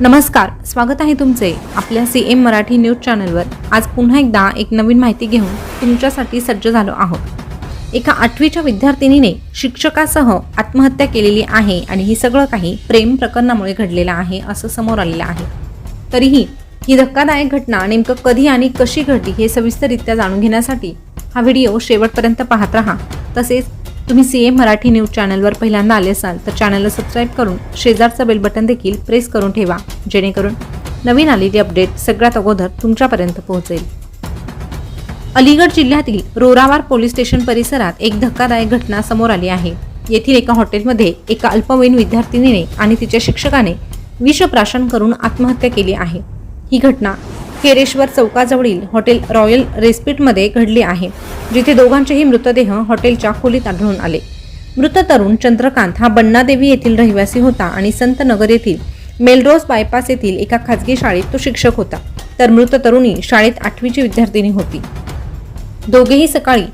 नमस्कार स्वागत आहे तुमचे आपल्या सी एम मराठी न्यूज चॅनलवर. आज पुन्हा एकदा एक नवीन माहिती घेऊन तुमच्यासाठी सज्ज झालो आहोत. एका आठवीच्या विद्यार्थिनीने शिक्षकासह आत्महत्या केलेली आहे आणि ही सगळं काही प्रेम प्रकरणामुळे घडलेलं आहे असं समोर आलेलं आहे. तरीही ही धक्कादायक घटना नेमकं कधी आणि कशी घडली हे सविस्तररित्या जाणून घेण्यासाठी हा व्हिडिओ शेवटपर्यंत पाहत राहा. तसेच तुम्ही सी एम मराठी न्यूज चॅनलवर पहिल्यांदा आले असाल तर चॅनलला सबस्क्राईब करून शेजारचं बेल बटन देखील प्रेस करून ठेवा जेणेकरून नवीन आलेली अपडेट सगळ्यात अगोदर तुमच्यापर्यंत पोहोचेल. अलीगड जिल्ह्यातील रोरावार पोलीस स्टेशन परिसरात एक धक्कादायक घटना समोर आली आहे. येथील एका हॉटेलमध्ये एका अल्पवयीन विद्यार्थिनीने आणि तिच्या शिक्षकाने विषप्राशन करून आत्महत्या केली आहे. ही घटना केरेश्वर चौकाजवळील हॉटेल रॉयल रेस्पिटमध्ये घडली आहे जिथे दोघांचेही मृतदेह हॉटेलच्या खोलीत आढळून आले. मृत तरुण चंद्रकांत हा बन्नादेवी येथील रहिवासी होता आणि संत नगर येथील मेलरोज बायपास येथील एका खाजगी शाळेत तो शिक्षक होता. तर मृत तरुणी शाळेत आठवीची विद्यार्थिनी होती. दोघेही सकाळी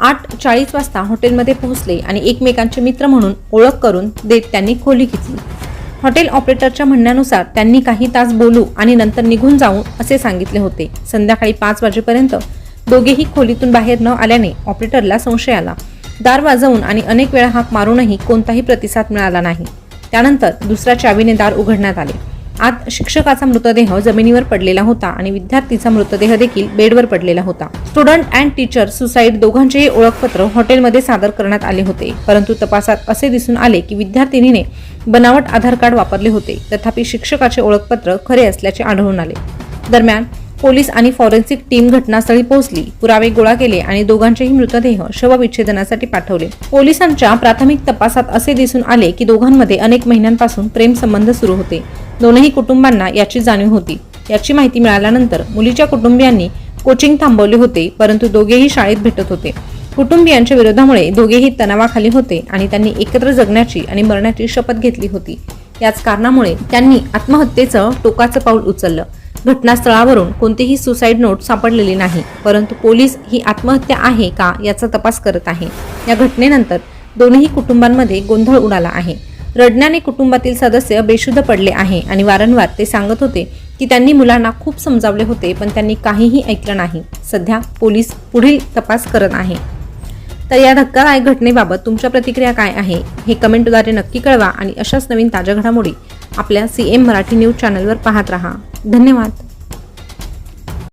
आठ चाळीस वाजता हॉटेलमध्ये पोहोचले आणि एकमेकांचे मित्र म्हणून ओळख करून देत त्यांनी खोली घेतली. हॉटेल ऑपरेटरच्या म्हणण्यानुसार त्यांनी काही तास बोलू आणि नंतर निघून जाऊ असे सांगितले होते. संध्याकाळी पाच वाजेपर्यंत दोघेही खोलीतून बाहेर न आल्याने ऑपरेटरला संशय आला. दार वाजवून आणि अनेक वेळा हाक मारूनही कोणताही प्रतिसाद मिळाला नाही. त्यानंतर दुसऱ्या चावीने दार उघडण्यात आले. आत शिक्षकाचा मृतदेह जमिनीवर पडलेला होता आणि विद्यार्थीचा मृतदेह देखील बेडवर पडलेला होता. स्टुडंट अँड टीचर सुसाईड दोघांचेही ओळखपत्र हॉटेलमध्ये सादर करण्यात आले होते. परंतु तपासात असे दिसून आले की विद्यार्थिनीने बनावट आधार कार्ड वापरले होते. तथापि शिक्षकाचे ओळखपत्र खरे असल्याचे आढळून आले. दरम्यान पोलीस आणि फॉरेन्सिक टीम घटनास्थळी पोहोचली. पुरावे गोळा केले आणि दोघांचेही मृतदेह शवविच्छेदनासाठी पाठवले. पोलिसांच्या प्राथमिक तपासात असे दिसून आले की दोघांमध्ये अनेक महिन्यांपासून प्रेमसंबंध सुरू होते. दोनही कुटुंबांना याची जाणीव होती. याची माहिती मिळाल्यानंतर मुलीच्या कुटुंबियांनी कोचिंग थांबवले होते परंतु दोघेही शाळेत भेटत होते. कुटुंबियांच्या विरोधामुळे दोघेही तणावाखाली होते आणि त्यांनी एकत्र जगण्याची आणि मरण्याची शपथ घेतली होती. याच कारणामुळे त्यांनी आत्महत्येचं टोकाचं पाऊल उचललं. घटनास्थळावरून कोणतीही सुसाईड नोट सापडलेली नाही परंतु पोलीस ही आत्महत्या आहे का याचा तपास करत आहे. या घटनेनंतर दोन्ही कुटुंबांमध्ये गोंधळ उडाला आहे. रडण्याने कुटुंबातील सदस्य बेशुद्ध पडले आहे आणि वारंवार ते सांगत होते की त्यांनी मुलांना खूप समजावले होते पण त्यांनी काहीही ऐकलं नाही. सध्या पोलीस पुढील तपास करत आहे. तर या धक्कादायक घटनेबाबत तुमच्या प्रतिक्रिया काय आहे हे कमेंटद्वारे नक्की कळवा आणि अशाच नवीन ताज्या घडामोडी आपल्या सी एम मराठी न्यूज चॅनलवर पाहत राहा. धन्यवाद.